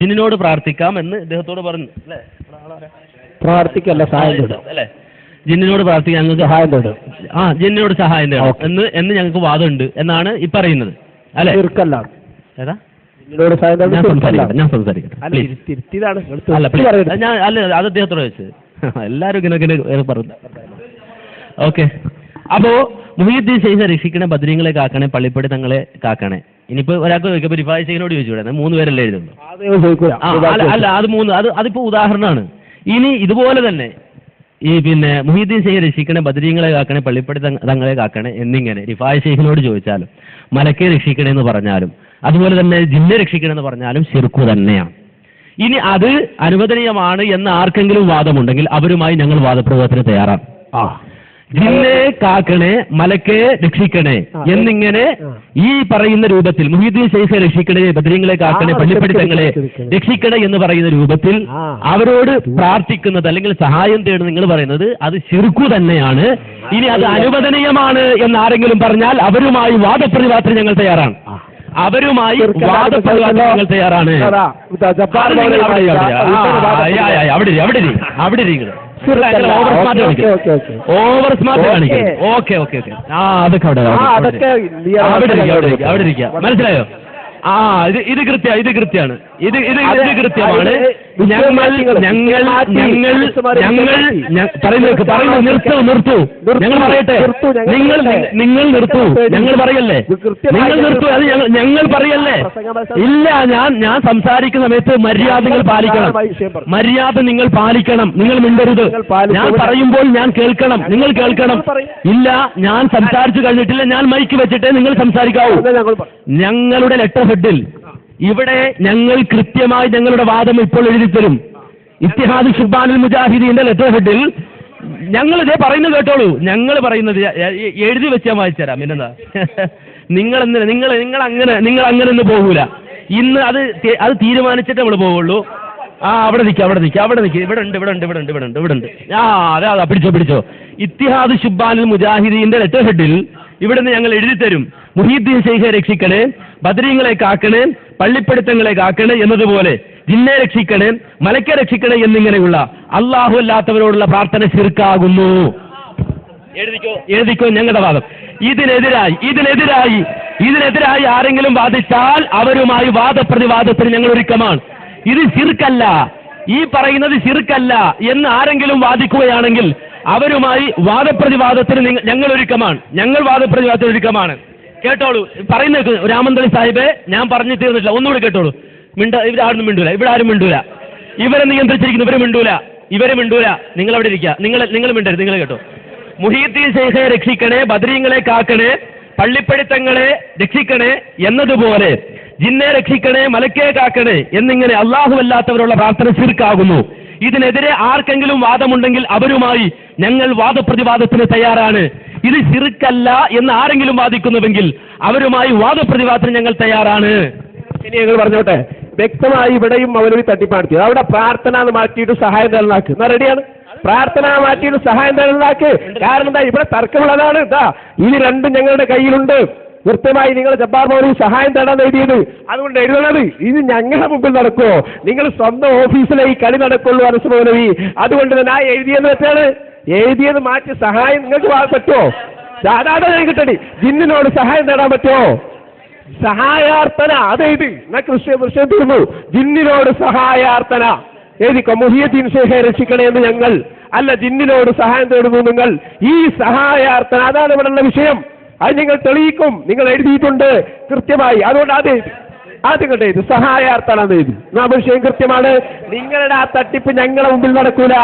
ജിന്നിനോട് പ്രാർത്ഥിക്കാം എന്ന് ഇദ്ദേഹത്തോട് പറഞ്ഞു. അല്ലേ? പ്രാർത്ഥിക്കല്ല സഹായം തേടും. അല്ലേ? ജിന്നിനോട് പ്രാർത്ഥിക്കാൻ ഞങ്ങൾക്ക് സഹായം തേടും. ആ ജിന്നിനോട് സഹായം തേടും എന്ന് എന്ന് ഞങ്ങൾക്ക് വാദമുണ്ട് എന്നാണ് ഈ പറയുന്നത്. അല്ലേ? ഏതാ? സഹായം തേടും ഞാൻ സംസാരിക്കട്ടെ ഞാൻ സംസാരിക്കട്ടെ അല്ല അല്ല. ഞാൻ അത് അദ്ദേഹത്തോട് ചോദിച്ചത്. എല്ലാവരും ഇങ്ങനെ ഇങ്ങനെ പറഞ്ഞു ഓക്കെ. അപ്പോ മുഹീദ്ദീൻ ശൈഖ രക്ഷിക്കണേ ബദ്രീങ്ങളെ കാക്കണേ പള്ളിപ്പടി തങ്ങളെ കാക്കണേ. ഇനിയിപ്പോ ഒരാൾക്ക് ചോദിക്കാം പരിഭാഷകനോട് ശൈഖിനോട് ചോദിച്ചു മൂന്ന് പേരല്ലേ എഴുതുള്ളൂ അല്ല അത് മൂന്ന് അത് അതിപ്പോ ഉദാഹരണമാണ്. ഇനി ഇതുപോലെ തന്നെ ഈ പിന്നെ മുഹീദ്ദീൻ ശൈഖ് രക്ഷിക്കണേ ബദരീങ്ങളെ കാക്കണേ പള്ളിപ്പടി തങ്ങളെ കാക്കണേ എന്നിങ്ങനെ റിഫായ് ശൈഖിനോട് ചോദിച്ചാലും മലക്കെ രക്ഷിക്കണേ എന്ന് പറഞ്ഞാലും അതുപോലെ തന്നെ ജിന്നെ രക്ഷിക്കണേ എന്ന് പറഞ്ഞാലും ശിർക്കു തന്നെയാണ്. ഇനി അത് അനുവദനീയമാണ് എന്ന് ആർക്കെങ്കിലും വാദമുണ്ടെങ്കിൽ അവരുമായി ഞങ്ങൾ വാദപ്രയോഗത്തിന് തയ്യാറാണ്. ആ. ജിന്നെ കാക്കണേ മലക്കെ രക്ഷിക്കണേ എന്നിങ്ങനെ ഈ പറയുന്ന രൂപത്തിൽ മുഹീദ്ദീൻ ശൈഖെ രക്ഷിക്കണേ ബദ്രീങ്ങളെ കാക്കണേ പള്ളിപ്പടിത്തങ്ങളെ രക്ഷിക്കണേ. എന്ന് പറയുന്ന രൂപത്തിൽ അവരോട് പ്രാർത്ഥിക്കുന്നത് അല്ലെങ്കിൽ സഹായം തേടുന്നത് നിങ്ങൾ പറയുന്നത് അത് ശിർക്കു തന്നെയാണ്. ഇനി അത് അനുവദനീയമാണ് എന്ന് ആരെങ്കിലും പറഞ്ഞാൽ അവരുമായി വാദപ്രതിവാദത്തിന് ഞങ്ങൾ തയ്യാറാണ്. അവരുമായി വാദപ്രതിവാദത്തിന് ഞങ്ങൾ തയ്യാറാണ്. അവിടെ അവിടെ അവിടെ അവിടെ അവിടെ. Over smart okay, okay, okay. Over smart okay. കാണിക്കരുത് ഓക്കെ ഓക്കെ ഓക്കെ. ആ അതൊക്കെ അവിടെ അവിടെ. ഇരിക്കുക മനസ്സിലായോ? ആ ഇത് ഇത് കൃത്യ ഇത് കൃത്യമാണ് ഇത് ഇത് ഇത് കൃത്യമാണ്. ഞങ്ങൾ ഞങ്ങൾ ഞങ്ങൾ ഞങ്ങൾ പറയുന്നു പറയുന്നത് പറയുന്നത് നിർത്തു നിർത്തു. ഞങ്ങൾ പറയട്ടെ. നിങ്ങൾ നിങ്ങൾ നിർത്തു. ഞങ്ങൾ പറയല്ലേ? നിങ്ങൾ നിർത്തു അത് ഞങ്ങൾ ഞങ്ങൾ പറയല്ലേ? ഇല്ല ഞാൻ ഞാൻ സംസാരിക്കുന്ന സമയത്ത് മര്യാദകൾ പാലിക്കണം. പ്രധാനമായ വിഷയം പറഞ്ഞു. മര്യാദ നിങ്ങൾ പാലിക്കണം. നിങ്ങൾ മിണ്ടരുത്. ഞാൻ പറയുമ്പോൾ ഞാൻ കേൾക്കണം. നിങ്ങൾ കേൾക്കണം. ഇല്ല ഞാൻ സംസാരിച്ചു കഴിഞ്ഞിട്ടില്ല. ഞാൻ മൈക്ക് വെച്ചിട്ടേ നിങ്ങൾ സംസാരിക്കാവൂ. ഞങ്ങളുടെ ലെറ്റർ ഹെഡിൽ. ഇവിടെ ഞങ്ങൾ കൃത്യമായി ഞങ്ങളുടെ വാദം ഇപ്പോൾ എഴുതി തരും. ഇത്തിഹാദ് ഷുബാനുൽ മുജാഹിദീന്റെ ലെറ്റർ ഹെഡിൽ ഞങ്ങൾ ഇതേ പറയുന്നത് കേട്ടോളൂ. ഞങ്ങൾ പറയുന്നത് എഴുതി വെച്ചാൽ വായിച്ചു തരാം. പിന്നെന്താ? നിങ്ങൾ നിങ്ങൾ നിങ്ങൾ അങ്ങനെ നിങ്ങൾ അങ്ങനെ ഒന്നും പോകൂല. ഇന്ന് അത് അത് തീരുമാനിച്ചിട്ട് നമ്മൾ പോവുള്ളൂ. ആ അവിടെ നിൽക്കുക അവിടെ നിൽക്കുക അവിടെ നിൽക്കുക ഇവിടെ ഉണ്ട് ഇവിടെ ഉണ്ട് ഇവിടെ ഉണ്ട് ഇവിടെ ഉണ്ട് ഇവിടെ ഉണ്ട്. ആ അതെ അതാ പിടിച്ചോ പിടിച്ചോ. ഇത്തിഹാദ് ഷുബാനുൽ മുജാഹിദീന്റെ ലെറ്റർ ഹെഡിൽ ഇവിടുന്ന് ഞങ്ങൾ എഴുതി തരും. മുഹീദ്ദീൻ ശൈഖ രക്ഷിക്കണേ ബദരീങ്ങളെ കാക്കണേ പള്ളിപ്പിടുത്തങ്ങളെ കാക്കണേ എന്നതുപോലെ ജിന്നെ രക്ഷിക്കണേ മലക്കെ രക്ഷിക്കണേ എന്നിങ്ങനെയുള്ള അള്ളാഹു അല്ലാത്തവരോടുള്ള പ്രാർത്ഥന ചെറുക്കാകുന്നു എഴുതിക്കോ? എഴുതിക്കോ ഞങ്ങളുടെ വാദം. ഇതിനെതിരായി ഇതിനെതിരായി ഇതിനെതിരായി ആരെങ്കിലും വാദിച്ചാൽ അവരുമായി വാദപ്രതിവാദത്തിന് ഞങ്ങൾ ഒരുക്കമാണ്. ഇത് ശിർക്കല്ല ഈ പറയുന്നത് ശിർക്കല്ല എന്ന് ആരെങ്കിലും വാദിക്കുകയാണെങ്കിൽ അവരുമായി വാദപ്രതിവാദത്തിന് ഞങ്ങൾ ഒരുക്കമാണ്. ഞങ്ങൾ വാദപ്രതിവാദത്തിന് ഒരുക്കമാണ്. കേട്ടോളൂ. പറയുന്ന കേൾക്ക്. രാമന്തളി സാഹിബെ ഞാൻ പറഞ്ഞു തീർന്നിട്ടില്ല. ഒന്നുകൂടി കേട്ടോളൂ. മിണ്ട ഇവരാരും മിണ്ടൂല. ഇവിടെ ആരും മിണ്ടൂല. ഇവരെ നിയന്ത്രിച്ചിരിക്കുന്നു ഇവരെ മിണ്ടൂല. ഇവരെ മിണ്ടൂല. നിങ്ങൾ അവിടെ ഇരിക്കുക. നിങ്ങൾ നിങ്ങൾ മിണ്ടരുത്. നിങ്ങൾ കേട്ടോ. മുഹീദ്ദീൻ ശൈഖെ രക്ഷിക്കണേ ബദരീങ്ങളെ കാക്കണേ പള്ളിപ്പടിത്തങ്ങളെ രക്ഷിക്കണേ എന്നതുപോലെ ജിന്നെ രക്ഷിക്കണേ മലക്കേ കാക്കണേ എന്നിങ്ങനെ അള്ളാഹു അല്ലാത്തവരുള്ള പ്രാർത്ഥന ശിർക്കാകുന്നു. ഇതിനെതിരെ ആർക്കെങ്കിലും വാദമുണ്ടെങ്കിൽ അവരുമായി ഞങ്ങൾ വാദപ്രതിവാദത്തിന് തയ്യാറാണ്. ഇത് ശിർക്കല്ല എന്ന് ആരെങ്കിലും വാദിക്കുന്നുവെങ്കിൽ അവരുമായി വാദപ്രതിവാദത്തിന് ഞങ്ങൾ തയ്യാറാണ്. ഇനി ഞങ്ങൾ പറഞ്ഞോട്ടെ വ്യക്തമായി ഇവിടെയും അവരൊരു തട്ടിപ്പാടുത്തി അവിടെ പ്രാർത്ഥന മാറ്റിയിട്ട് സഹായം തരലാക്ക് എന്നാ റെഡിയാണ്? പ്രാർത്ഥന മാറ്റിയിട്ട് സഹായം തരലാക്ക് കാരണം എന്താ ഇവിടെ തർക്കമുള്ളതാണ്. ഇതാ ഇത് രണ്ടും ഞങ്ങളുടെ കയ്യിലുണ്ട്. കൃത്യമായി നിങ്ങൾ ജബ്ബാർ മൗലവി സഹായം തേടാൻ എഴുതിയത്. അതുകൊണ്ട് എഴുതണത്. ഇത് ഞങ്ങളുടെ മുമ്പിൽ നടക്കുമോ നിങ്ങൾ സ്വന്തം ഓഫീസിലെ ഈ കളി നടക്കുള്ളൂ അനസ് മൗലവി. അതുകൊണ്ട് തന്നെ ആ എഴുതിയെന്ന് വെച്ചാണ് എഴുതിയത് മാറ്റി സഹായം നിങ്ങൾക്ക് പറ്റുമോ? സാധാരണ ഞാൻ കിട്ടടി ജിന്നിനോട് സഹായം നേടാൻ പറ്റുമോ? സഹായാർത്ഥന അതെഴുതി എന്നാ കൃഷ്യ കൃഷ്യ തീർന്നു. ജിന്നിനോട് സഹായാർത്ഥന. എഴുതിക്കോ മുഹിയദ്ദീൻ ശേഖെ രക്ഷിക്കണേ എന്ന് ഞങ്ങൾ. അല്ല ജിന്നിനോട് സഹായം തേടുന്നു നിങ്ങൾ. ഈ സഹായാർത്ഥന അതാണ് ഇവിടെയുള്ള വിഷയം. അത് നിങ്ങൾ തെളിയിക്കും. നിങ്ങൾ എഴുതിയിട്ടുണ്ട് കൃത്യമായി. അതുകൊണ്ട് അത് എഴുതി. ഇത് സഹായാർത്ഥന എന്ന് എഴുതി ആ വിഷയം കൃത്യമാണ്. നിങ്ങളുടെ ആ തട്ടിപ്പ് ഞങ്ങളെ മുമ്പിൽ നടക്കൂല.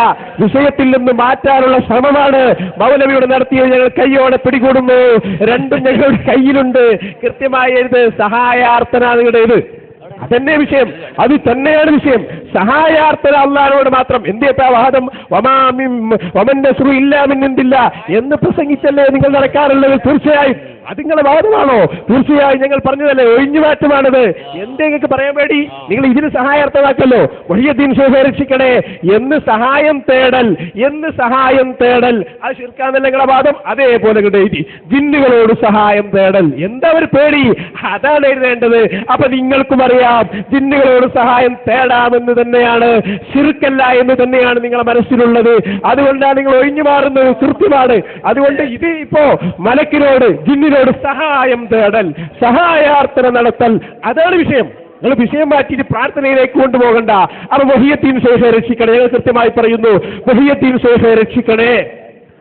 വിഷയത്തിൽ നിന്ന് മാറ്റാനുള്ള ശ്രമമാണ് മൗലവിയോട് നടത്തിയത് ഞങ്ങൾ കൈയോടെ പിടികൂടുന്നു. രണ്ടും ഞങ്ങളുടെ കയ്യിലുണ്ട്. കൃത്യമായി എഴുത് സഹായാർത്ഥന നിങ്ങളുടെ ഇത് അതന്നെ വിഷയം. അത് തന്നെയാണ് വിഷയം. സഹായാർത്ഥത അള്ളഹാനോട് മാത്രം. എന്തേപ്പാ വാദം നസ്റു മിൻ ഇന്ദില്ല എന്ന് പ്രസംഗിച്ചല്ലേ നിങ്ങൾ നടക്കാറുള്ളത്? തീർച്ചയായും. അത് നിങ്ങളുടെ വാദമാണോ തീർച്ചയായും ഞങ്ങൾ പറഞ്ഞതല്ലേ ഒഴിഞ്ഞുമാറ്റമാണത്. എന്തേ നിങ്ങൾക്ക് പറയാൻ വേണ്ടി നിങ്ങൾ ഇതിന് സഹായാർത്ഥമാക്കല്ലോ. വലിയ ശോഭ രക്ഷിക്കണേ. എന്ന് സഹായം തേടൽ എന്ന് സഹായം തേടൽ. അത് ശിർക്കാന്നല്ല നിങ്ങളുടെ വാദം അതേപോലെ എഴുതി. ജിന്നുകളോട് സഹായം തേടൽ. എന്താ ഒരു പേടി? അതാണ് എഴുതേണ്ടത്. അപ്പൊ നിങ്ങൾക്കും അറിയാം. പറയാം ജിന്നുകളോട് സഹായം തേടാമെന്ന് തന്നെയാണ്. ശിർക്കല്ല എന്ന് തന്നെയാണ് നിങ്ങളുടെ മനസ്സിലുള്ളത്. അതുകൊണ്ടാണ് നിങ്ങൾ ഒഴിഞ്ഞു മാറുന്നത് കൃത്യമാണ്. അതുകൊണ്ട് ഇത് ഇപ്പോ മലക്കിനോട് ജിന്നിനോട് സഹായം തേടൽ സഹായാർത്ഥന നടത്തൽ. അതാണ് വിഷയം. നിങ്ങൾ വിഷയം മാറ്റിയിട്ട് പ്രാർത്ഥനയിലേക്ക് കൊണ്ടുപോകണ്ട. അപ്പൊ മൊഹിയത്തീൻ ശേഷം രക്ഷിക്കണേ. ഞങ്ങൾ കൃത്യമായി പറയുന്നു. മൊഹിയത്തീൻ ശേഷം രക്ഷിക്കണേ.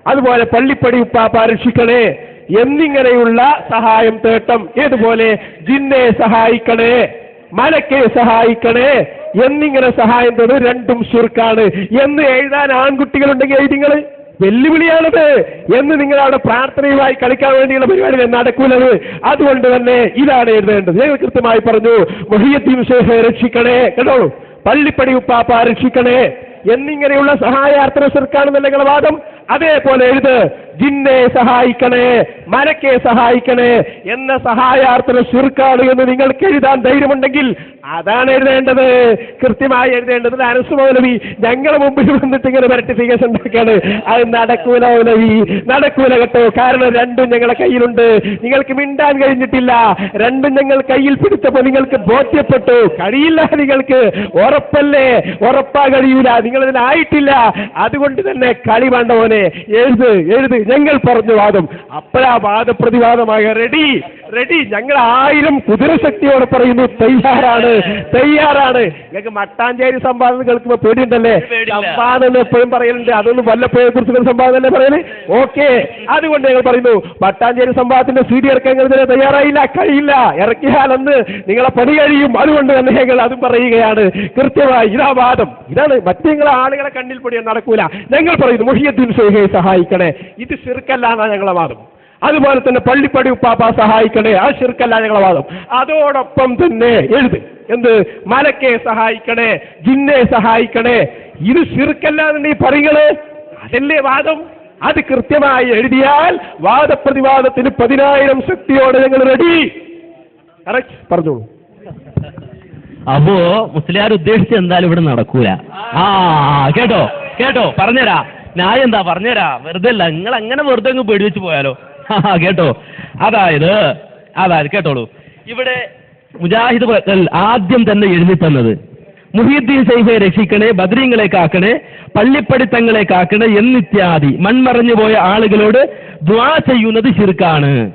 അതുപോലെ പള്ളിപ്പടി ഉപ്പാപ്പ രക്ഷിക്കണേ. എന്നിങ്ങനെയുള്ള സഹായം തേട്ടം. ഏതുപോലെ? ജിന്നെ സഹായിക്കണേ. മലക്കെ സഹായിക്കണേ. എന്നിങ്ങനെ സഹായം തേടും രണ്ടും ശുർക്കാണ്. എന്ന് എഴുതാൻ ആൺകുട്ടികളുണ്ടെങ്കിൽ എഴുതിങ്ങൾ വെല്ലുവിളിയാണത്. എന്ന് നിങ്ങൾ അവിടെ പ്രാർത്ഥനയുമായി കളിക്കാൻ വേണ്ടിയുള്ള പരിപാടികൾ നടക്കൂലത്. അതുകൊണ്ട് തന്നെ ഇതാണ് എഴുതേണ്ടത്. ഞങ്ങൾ കൃത്യമായി പറഞ്ഞു മൊഹിയത്തീൻ ശേഷം രക്ഷിക്കണേ. കേട്ടോളൂ പള്ളിപ്പടി ഉപ്പാപ്പ രക്ഷിക്കണേ. എന്നിങ്ങനെയുള്ള സഹായാർത്ഥന സർക്കാണെന്നല്ല നിങ്ങളുടെ വാദം? അതേപോലെ എഴുത് ജിന്നെ സഹായിക്കണേ മരക്കെ സഹായിക്കണേ എന്ന സഹായാർത്ഥന ശുർക്കാണ് എന്ന് നിങ്ങൾക്ക് എഴുതാൻ ധൈര്യമുണ്ടെങ്കിൽ അതാണ് എഴുതേണ്ടത്. കൃത്യമായി എഴുതേണ്ടത് അനസ് മൗലവി മുമ്പിൽ വന്നിട്ട് ഇങ്ങനെ വെരട്ടിഫിക്കേഷൻ ഉണ്ടാക്കിയാണ് അത് നടക്കൂല മൗലവി നടക്കൂല കേട്ടോ. കാരണം രണ്ടും ഞങ്ങളുടെ കയ്യിലുണ്ട്. നിങ്ങൾക്ക് മിണ്ടാൻ കഴിഞ്ഞിട്ടില്ല. രണ്ടും ഞങ്ങൾ കയ്യിൽ പിടിച്ചപ്പോൾ നിങ്ങൾക്ക് ബോധ്യപ്പെട്ടു. കഴിയില്ല നിങ്ങൾക്ക്. ഉറപ്പല്ലേ? ഉറപ്പാ കഴിയൂല. നിങ്ങളിതിനായിട്ടില്ല. അതുകൊണ്ട് തന്നെ കളി വേണ്ട മോനെ എഴുത് എഴുത്. ഞങ്ങൾ പറഞ്ഞ വാദം. അപ്പോഴാ വാദപ്രതിവാദമായ റെഡി. റെഡി. ഞങ്ങൾ ആയിരം കുതിരശക്തിയോടെ പറയുന്നു തയ്യാറാണ് തയ്യാറാണ്. ഞങ്ങൾക്ക് മട്ടാഞ്ചേരി സംവാദം കേൾക്കുമ്പോ പേടിയുണ്ടല്ലേ. സംവാദം എപ്പോഴും പറയലുണ്ട്. അതൊന്നും വല്ലപ്പോഴെ കുറിച്ച് സംവാദം തന്നെ പറയൽ? ഓക്കെ. അതുകൊണ്ട് ഞങ്ങൾ പറയുന്നു മട്ടാഞ്ചേരി സംവാദത്തിന്റെ സി ഡി ഇറക്കാൻ തയ്യാറായില്ല കഴിയില്ല. ഇറക്കിയാൽ അന്ന് നിങ്ങളെ പണി കഴിയും. അതുകൊണ്ട് തന്നെ ഞങ്ങൾ അതും പറയുകയാണ്. കൃത്യമായി ഇതാ വാദം. ഇതാണ് മറ്റു ആളുകളെ കണ്ണിൽ പൊടിയാൻ നടക്കൂല. ഞങ്ങൾ പറയുന്നു മുഹിയദ്ദീൻ ഷെയ്ഖെ സഹായിക്കണേ. ഇത് ശിർക്കല്ല എന്നാണ് ഞങ്ങളെ വാദം അതുപോലെ തന്നെ പള്ളിപ്പടി ഉപ്പാപ്പ സഹായിക്കണേ. ആ ശിർക്കല്ല ഞങ്ങളെ വാദം അതോടൊപ്പം തന്നെ എഴുത്. എന്ത്? മലക്കെ സഹായിക്കണേ. ജിന്നെ സഹായിക്കണേ. ഇത് ശിർക്കല്ല എന്ന് പറയുന്നത് അതല്ലേ വാദം? അത് കൃത്യമായി എഴുതിയാൽ വാദപ്രതിവാദത്തിന് പതിനായിരം ശക്തിയോടെ ഞങ്ങൾ റെഡി പറഞ്ഞോളൂ. അപ്പോ മുസ്ലിയാർ ഉദ്ദേശിച്ച് എന്തായാലും ഇവിടെ നടക്കൂല. ആ കേട്ടോ? കേട്ടോ? പറഞ്ഞുതരാ. ഞാൻ എന്താ പറഞ്ഞുതരാ വെറുതെ അല്ല നിങ്ങൾ അങ്ങനെ വെറുതെ അങ്ങ് പേടിവെച്ച് പോയാലോ? കേട്ടോ. അതായത് അതായത് കേട്ടോളൂ. ഇവിടെ മുജാഹിദ് ആദ്യം തന്നെ എഴുതി മുഹീദ്ദീൻ സൈഫെ രക്ഷിക്കണേ ബദ്രീങ്ങളെ കാക്കണേ പള്ളിപ്പടിത്തങ്ങളെ കാക്കണേ എന്നിത്യാദി. മൺമറഞ്ഞു പോയ ആളുകളോട് ദ്വാ ചെയ്യുന്നത് ശിർക്കാണ്.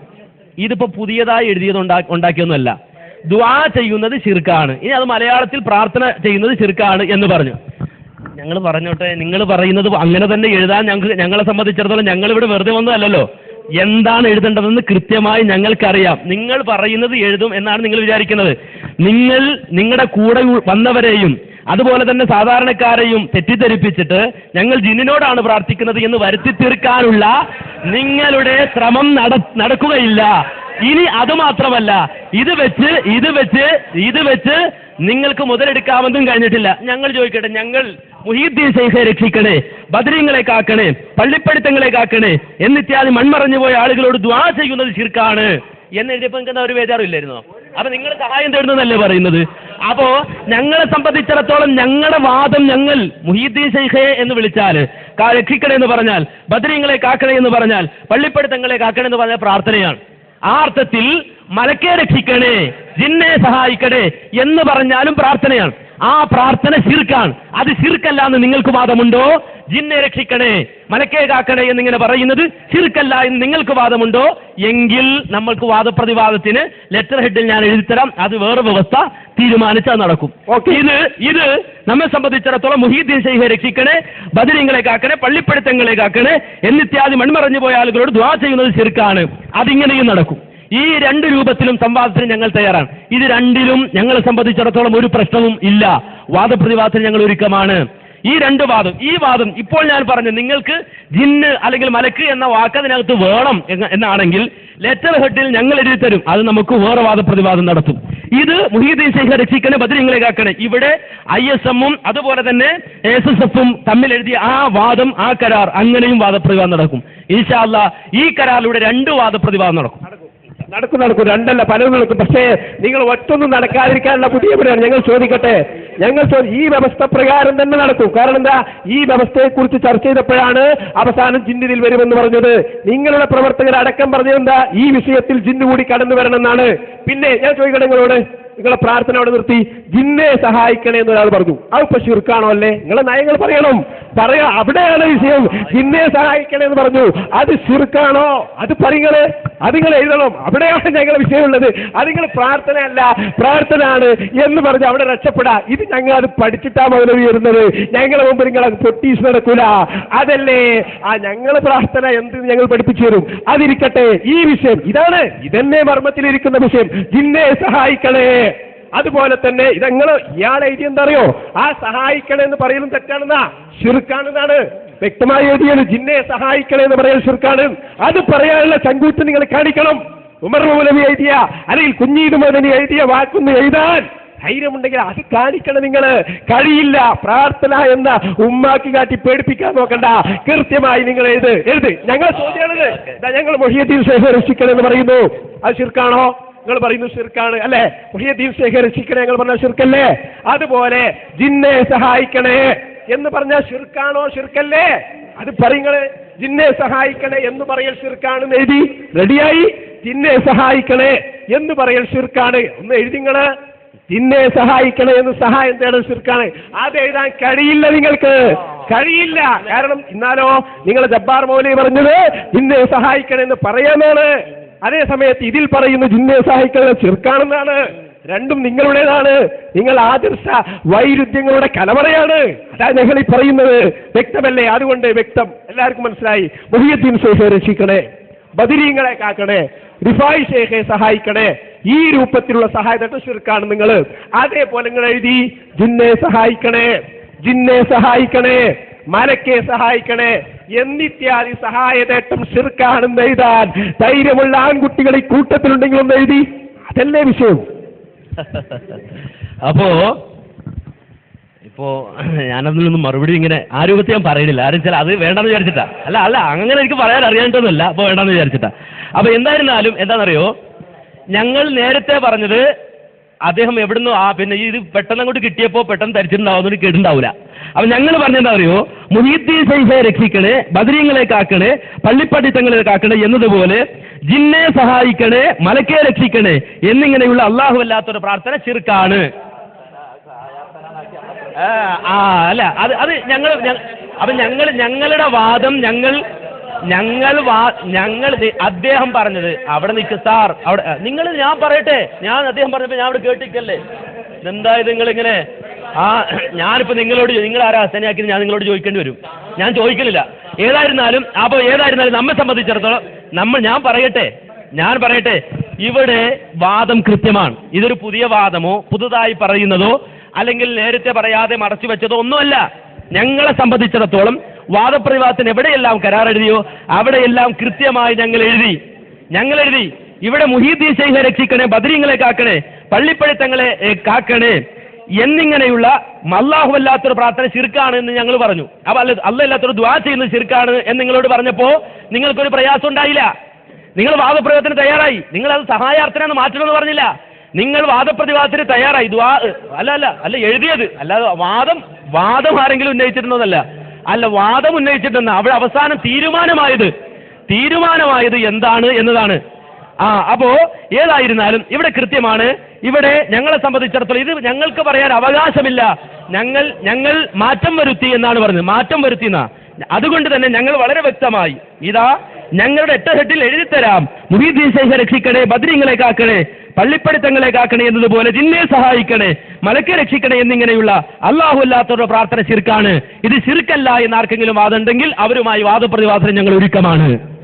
ഇതിപ്പോ പുതിയതായി എഴുതിയത് ഉണ്ടാ- ഉണ്ടാക്കിയൊന്നുമല്ല. ദ്വാ ചെയ്യുന്നത് ശിർക്കാണ്. ഇനി അത് മലയാളത്തിൽ പ്രാർത്ഥന ചെയ്യുന്നത് ശിർക്കാണ് എന്ന് പറഞ്ഞു. ഞങ്ങൾ പറഞ്ഞോട്ടെ നിങ്ങൾ പറയുന്നത് അങ്ങനെ തന്നെ എഴുതാൻ ഞങ്ങൾക്ക് ഞങ്ങളെ സംബന്ധിച്ചിടത്തോളം ഞങ്ങൾ ഇവിടെ വെറുതെ വന്നതല്ലല്ലോ. എന്താണ് എഴുതേണ്ടതെന്ന് കൃത്യമായി ഞങ്ങൾക്കറിയാം. നിങ്ങൾ പറയുന്നത് എഴുതും എന്നാണ് നിങ്ങൾ വിചാരിക്കുന്നത്. നിങ്ങൾ നിങ്ങളുടെ കൂടെ വന്നവരെയും അതുപോലെ തന്നെ സാധാരണക്കാരെയും തെറ്റിദ്ധരിപ്പിച്ചിട്ട് ഞങ്ങൾ ജിന്നിനോടാണ് പ്രാർത്ഥിക്കുന്നത് എന്ന് വരുത്തി തീർക്കാനുള്ള നിങ്ങളുടെ ശ്രമം നടക്കുകയില്ല. ഇനി അത് മാത്രമല്ല. ഇത് വെച്ച് ഇത് വെച്ച് ഇത് വെച്ച് നിങ്ങൾക്ക് മുതലെടുക്കാമെന്നും കഴിഞ്ഞിട്ടില്ല. ഞങ്ങൾ ചോദിക്കട്ടെ ഞങ്ങൾ മുഹീദ്ദീൻ ശൈഖെ രക്ഷിക്കണേ ബദരീങ്ങളെ കാക്കണേ പള്ളിപ്പടിത്തങ്ങളെ കാക്കണേ എന്നിത്യാദി മൺമറഞ്ഞു പോയ ആളുകളോട് ദ്വാ ചെയ്യുന്നത് ശിർക്കാണ് എന്ന് എഴുതിയപ്പോൾ എന്താ ഒരു വേദാറില്ലായിരുന്നോ അപ്പൊ നിങ്ങൾ സഹായം തേടുന്നതല്ലേ പറയുന്നത്? അപ്പോ ഞങ്ങളെ സംബന്ധിച്ചിടത്തോളം ഞങ്ങളുടെ വാദം ഞങ്ങൾ മുഹീദ്ദീൻ ശൈഖെ എന്ന് വിളിച്ചാൽ രക്ഷിക്കണേ എന്ന് പറഞ്ഞാൽ ബദരീങ്ങളെ കാക്കണേ എന്ന് പറഞ്ഞാൽ പള്ളിപ്പടിത്തങ്ങളെ കാക്കണേ എന്ന് പറഞ്ഞാൽ പ്രാർത്ഥനയാണ്. ആ അർത്ഥത്തിൽ മലക്കെ രക്ഷിക്കണേ ജിന്നെ സഹായിക്കണേ എന്ന് പറഞ്ഞാലും പ്രാർത്ഥനയാണ്. ആ പ്രാർത്ഥന ശിർക്കാണ്. അത് ശിർക്കല്ല എന്ന് നിങ്ങൾക്ക് വാദമുണ്ടോ? ജിന്നെ രക്ഷിക്കണേ മലക്കേ കാക്കണേ എന്നിങ്ങനെ പറയുന്നത് ശിർക്കല്ല എന്ന് നിങ്ങൾക്ക് വാദമുണ്ടോ? എങ്കിൽ നമ്മൾക്ക് വാദപ്രതിവാദത്തിന് ലെറ്റർ ഹെഡിൽ ഞാൻ എഴുതിത്തരാം. അത് വേറെ വ്യവസ്ഥ തീരുമാനിച്ചാൽ നടക്കും. ഇത് ഇത് നമ്മെ സംബന്ധിച്ചിടത്തോളം മുഹീദ്ദീൻ ഷെയ്ഹെ രക്ഷിക്കണേ ബദരീങ്ങളെ കാക്കണേ പള്ളിപ്പടുത്തങ്ങളെ കാക്കണേ എന്നിത്യാദി മൺമറഞ്ഞു പോയ ആളുകളോട് ദ്വാ ചെയ്യുന്നത് ശിർക്കാണ്. അതിങ്ങനെയും നടക്കും. ഈ രണ്ട് രൂപത്തിലും സംവാദത്തിന് ഞങ്ങൾ തയ്യാറാണ്. ഇത് രണ്ടിലും ഞങ്ങളെ സംബന്ധിച്ചിടത്തോളം ഒരു പ്രശ്നവും ഇല്ല. വാദപ്രതിവാദത്തിന് ഞങ്ങൾ ഒരുക്കമാണ്. ഈ രണ്ട് വാദം ഈ വാദം ഇപ്പോൾ ഞാൻ പറഞ്ഞു നിങ്ങൾക്ക് ജിന്ന് അല്ലെങ്കിൽ മലക്ക് എന്ന വാക്ക് അതിനകത്ത് വേണം എന്നാണെങ്കിൽ ലെറ്റർ ഹെഡിൽ ഞങ്ങൾ എഴുതി തരും. അത് നമുക്ക് വേറെ വാദപ്രതിവാദം നടത്തും. ഇത് മുഹീദ്ദീൻ ശേഖർ രക്ഷിക്കണേ ബദരിങ്ങളെ കാക്കണേ. ഇവിടെ ഐ എസ് എമ്മും അതുപോലെ തന്നെ എസ് എസ് എഫും തമ്മിൽ എഴുതിയ ആ വാദം ആ കരാർ അങ്ങനെയും വാദപ്രതിവാദം നടക്കും. ഇൻഷാല്ല ഈ കരാറിലൂടെ രണ്ട് വാദപ്രതിവാദം നടക്കും. നടക്കും നടക്കും. രണ്ടല്ല പലതും നടക്കും. പക്ഷേ നിങ്ങൾ ഒറ്റൊന്നും നടക്കാതിരിക്കാനുള്ള പുതിയ പരിപാടി. ഞങ്ങൾ ചോദിക്കട്ടെ. ഞങ്ങൾ ഈ വ്യവസ്ഥ പ്രകാരം തന്നെ നടക്കും. കാരണം എന്താ? ഈ വ്യവസ്ഥയെക്കുറിച്ച് ചർച്ച ചെയ്തപ്പോഴാണ് അവസാനം ജിന്നിതിൽ വരുമെന്ന് പറഞ്ഞത്. നിങ്ങളുടെ പ്രവർത്തകർ അടക്കം പറഞ്ഞത് എന്താ? ഈ വിഷയത്തിൽ ജിന്നു കൂടി കടന്നു വരണമെന്നാണ്. പിന്നെ ഞാൻ ചോദിക്കട്ടെ നിങ്ങളോട്? നിങ്ങളെ പ്രാർത്ഥന അവിടെ നിർത്തി ജിന്നെ സഹായിക്കണേ എന്ന് ഒരാൾ പറഞ്ഞു. അത് ഇപ്പൊ ശിർക്കാണോ അല്ലേ? നിങ്ങളെ നയങ്ങൾ പറയണം. പറയാ അവിടെയാണ് വിഷയം. ജിന്നെ സഹായിക്കണേ എന്ന് പറഞ്ഞു. അത് ശിർക്കാണോ? അത് പറയുങ്ങൾ അത് നിങ്ങൾ എഴുതണം. അവിടെയാണ് ഞങ്ങൾ വിഷയമുള്ളത്. അത് നിങ്ങൾ പ്രാർത്ഥനയല്ല പ്രാർത്ഥനയാണ് എന്ന് പറഞ്ഞ് അവിടെ രക്ഷപ്പെടാ. ഇത് ഞങ്ങൾ അത് പഠിച്ചിട്ടാ മൗലവി വരുന്നത്. ഞങ്ങളെ മുമ്പ് നിങ്ങൾ പൊട്ടീസ് നടക്കൂല. അതല്ലേ? ആ ഞങ്ങൾ പ്രാർത്ഥന എന്ത് ഞങ്ങൾ പഠിപ്പിച്ചു തരും. അതിരിക്കട്ടെ ഈ വിഷയം. ഇതാണ്. ഇതന്നെ മർമ്മത്തിലിരിക്കുന്ന വിഷയം. ജിന്നെ സഹായിക്കണേ. അതുപോലെ തന്നെ ഇതങ്ങൾ ഇയാൾ എഴുതി എന്തറിയോ? ആ സഹായിക്കണേ എന്ന് പറയലും തെറ്റാണെന്നാ. ചുരുക്കാണെന്നാണ് വ്യക്തമായി എഴുതിയത്. ജിന്നെ സഹായിക്കണേ എന്ന് പറയൽ ശിർക്കാണ്. അത് പറയാനുള്ള ചങ്കൂറ്റ് നിങ്ങൾ കാണിക്കണം. ഉമർ എഴുതിയ അല്ലെങ്കിൽ കുഞ്ഞീട് മദനി എഴുതിയ വാക്കൊന്ന് എഴുതാൻ ധൈര്യമുണ്ടെങ്കിൽ അത് കാണിക്കണം നിങ്ങൾ കഴിയില്ല. പ്രാർത്ഥന എന്ന ഉമ്മാക്ക് കാട്ടി പേടിപ്പിക്കാൻ നോക്കണ്ട. കൃത്യമായി നിങ്ങൾ എഴുത്. എഴുത്. ഞങ്ങളെ ചോദ്യമാണിത്. ഞങ്ങൾ ശേഖർ രക്ഷിക്കണം എന്ന് പറയുന്നു. അത് ശിർക്കാണോ? നിങ്ങൾ പറയുന്നു ശിർക്കാണ് അല്ലേ? മുഹിയദ്ദീൻ ശേഖർ രക്ഷിക്കണേ നിങ്ങൾ പറഞ്ഞ ശിർക്കല്ലേ? അതുപോലെ ജിന്നെ സഹായിക്കണേ എന്ന് പറഞ്ഞ ശിർക്കാണോ ശിർക്കല്ലേ? അത് പറയുങ്ങൾ ജിന്നെ സഹായിക്കണേ എന്ന് പറയൽ ശിർക്കാണ് എഴുതി. റെഡിയായി? ജിന്നെ സഹായിക്കണേ എന്ന് പറയൽ ഷിർക്കാണ് ഒന്ന് എഴുതിങ്ങൾ ജിന്നെ സഹായിക്കണേ എന്ന് സഹായം തേടൽ ശിർക്കാണ്. അത് എഴുതാൻ കഴിയില്ല നിങ്ങൾക്ക്. കഴിയില്ല. കാരണം ഇന്നാലോ നിങ്ങൾ ജബ്ബാർ മൗലി പറഞ്ഞത് ജിന്നെ സഹായിക്കണേ എന്ന് പറയാനാണ്. അതേ സമയത്ത് ഇതിൽ പറയുന്ന ജിന്നെ സഹായിക്കണേ ചെറുക്കാണെന്നാണ്. രണ്ടും നിങ്ങളുടേതാണ്. നിങ്ങൾ ആദർശ വൈരുദ്ധ്യങ്ങളുടെ കലവറയാണ്. അതാ ഞങ്ങൾ ഈ പറയുന്നത്. വ്യക്തമല്ലേ? അതുകൊണ്ട് വ്യക്തം. എല്ലാവർക്കും മനസ്സിലായി? മുഹിയദ്ദീൻ ശേഖെ രക്ഷിക്കണേ. ബദിരീങ്ങളെ കാക്കണേ. റിഫായി ഷേഖെ സഹായിക്കണേ. ഈ രൂപത്തിലുള്ള സഹായത്തെ ശിർക്കാണ് നിങ്ങൾ? അതേപോലെ നിങ്ങൾ എഴുതി ജിന്നെ സഹായിക്കണേ. ജിന്നെ സഹായിക്കണേ. മലക്കെ സഹായിക്കണേ. എന്നിത്യാദി സഹായതേട്ടം ശിർക്കാണെന്ന് എഴുതാൻ ധൈര്യമുള്ള ആൺകുട്ടികൾ ഈ കൂട്ടത്തിലുണ്ടെങ്കിൽ ഒന്ന് എഴുതി. അതല്ലേ വിഷയം. അപ്പോ ഇപ്പോ ഞാനതിൽ നിന്നും മറുപടി ഇങ്ങനെ ആ രൂപത്തിൽ ഞാൻ പറയണില്ല. ആരും ചില അത് വേണ്ടെന്ന് വിചാരിച്ചിട്ടാ. അല്ല അല്ല അങ്ങനെ എനിക്ക് പറയാൻ അറിയാണ്ടൊന്നുമില്ല അപ്പൊ വേണ്ടെന്ന് വിചാരിച്ചിട്ടാ. അപ്പൊ എന്തായിരുന്നാലും എന്താണെന്നറിയോ? ഞങ്ങൾ നേരത്തെ പറഞ്ഞത് അദ്ദേഹം എവിടുന്ന് ആ പിന്നെ ഇത് പെട്ടെന്ന് അങ്ങോട്ട് കിട്ടിയപ്പോ പെട്ടെന്ന് തരിച്ചിട്ടുണ്ടാവും കേട്ടിട്ടുണ്ടാവില്ല അപ്പൊ ഞങ്ങൾ പറഞ്ഞെന്താ അറിയോ മുഹീദ്ദീൻ സൈഫെ രക്ഷിക്കണേ ബദരീങ്ങളെ കാക്കണേ പള്ളിപ്പട്ടിത്തങ്ങളെ കാക്കണേ എന്നതുപോലെ ജിന്നെ സഹായിക്കണേ മലക്കെ രക്ഷിക്കണേ എന്നിങ്ങനെയുള്ള അള്ളാഹു അല്ലാത്തൊരു പ്രാർത്ഥന ചെറുക്കാണ്. ആ, അല്ല അത് അത് ഞങ്ങൾ അപ്പൊ ഞങ്ങൾ ഞങ്ങളുടെ വാദം ഞങ്ങൾ ഞങ്ങൾ ഞങ്ങൾ അദ്ദേഹം പറഞ്ഞത് അവിടെ നിൽക്ക് സാർ അവിടെ നിങ്ങൾ ഞാൻ പറയട്ടെ ഞാൻ അദ്ദേഹം പറഞ്ഞപ്പോ ഞാൻ അവിടെ കേട്ടിക്കല്ലേ എന്തായത് നിങ്ങളിങ്ങനെ? ആ ഞാനിപ്പോ നിങ്ങളോട് നിങ്ങൾ ആരാ അസനയാക്കി ഞാൻ നിങ്ങളോട് ചോദിക്കേണ്ടി വരും. ഞാൻ ചോദിക്കലില്ല. ഏതായിരുന്നാലും അപ്പൊ ഏതായിരുന്നാലും നമ്മെ സംബന്ധിച്ചിടത്തോളം നമ്മൾ ഞാൻ പറയട്ടെ ഞാൻ പറയട്ടെ ഇവിടെ വാദം കൃത്യമാണ്. ഇതൊരു പുതിയ വാദമോ പുതുതായി പറയുന്നതോ അല്ലെങ്കിൽ നേരത്തെ പറയാതെ മറച്ചു വെച്ചതോ ഒന്നുമല്ല. ഞങ്ങളെ സംബന്ധിച്ചിടത്തോളം വാദപ്രതിവാദത്തിന് എവിടെയെല്ലാം കരാർ എഴുതിയോ അവിടെയെല്ലാം കൃത്യമായി ഞങ്ങൾ എഴുതി. ഞങ്ങൾ എഴുതി. ഇവിടെ മുഹീദ്ദീൻ ശൈഖെ രക്ഷിക്കണേ ബദരീങ്ങളെ കാക്കണേ പള്ളിപ്പഴുത്തങ്ങളെ കാക്കണേ എന്നിങ്ങനെയുള്ള അല്ലാഹുവല്ലാത്തൊരു പ്രാർത്ഥന ശിർക്കാണ് എന്ന് ഞങ്ങൾ പറഞ്ഞു. അപ്പൊ അല്ല അല്ലല്ലാത്തൊരു ദ്വാ ചെയ്യുന്നത് ശിർക്കാണ് എന്ന് നിങ്ങളോട് പറഞ്ഞപ്പോ നിങ്ങൾക്കൊരു പ്രയാസം ഉണ്ടായില്ല. നിങ്ങൾ വാദപ്രയോഗത്തിന് തയ്യാറായി. നിങ്ങൾ അത് സഹായാർത്ഥന മാറ്റണമെന്ന് പറഞ്ഞില്ല. നിങ്ങൾ വാദപ്രതിവാദത്തിന് തയ്യാറായി. ദ്വാ അല്ല അല്ല അല്ല എഴുതിയത്. അല്ലാതെ വാദം വാദം ആരെങ്കിലും ഉന്നയിച്ചിട്ടുണ്ടോന്നല്ല അല്ല വാദം ഉന്നയിച്ചിട്ടെന്ന്. അവിടെ അവസാനം തീരുമാനമായത്. തീരുമാനമായത് എന്താണ് എന്നതാണ്. ആ അപ്പോ ഏതായിരുന്നാലും ഇവിടെ കൃത്യമാണ്. ഇവിടെ ഞങ്ങളെ സംബന്ധിച്ചിടത്തോളം ഇത് ഞങ്ങൾക്ക് പറയാൻ അവകാശമില്ല. ഞങ്ങൾ ഞങ്ങൾ മാറ്റം വരുത്തി എന്നാണ് പറഞ്ഞത്. മാറ്റം വരുത്തി എന്നാ അതുകൊണ്ട് തന്നെ ഞങ്ങൾ വളരെ വ്യക്തമായി. ഇതാ ഞങ്ങളുടെ എട്ടഹെട്ടിൽ എഴുതിത്തരാം. മുഹീദ്ദീൻ ശേഖ രക്ഷിക്കണേ ബദ്രീങ്ങളെ കാക്കണേ പള്ളിപ്പടിത്തങ്ങളെ കാക്കണേ എന്നതുപോലെ ജിന്നെ സഹായിക്കണേ മലക്കെ രക്ഷിക്കണേ എന്നിങ്ങനെയുള്ള അള്ളാഹു അല്ലാത്തവരുടെ പ്രാർത്ഥന ശിർക്കാണ്. ഇത് ശിർക്കല്ല എന്ന് ആർക്കെങ്കിലും വാദമുണ്ടെങ്കിൽ അവരുമായി വാദപ്രതിവാദം ഞങ്ങൾ ഒരുക്കമാണ്.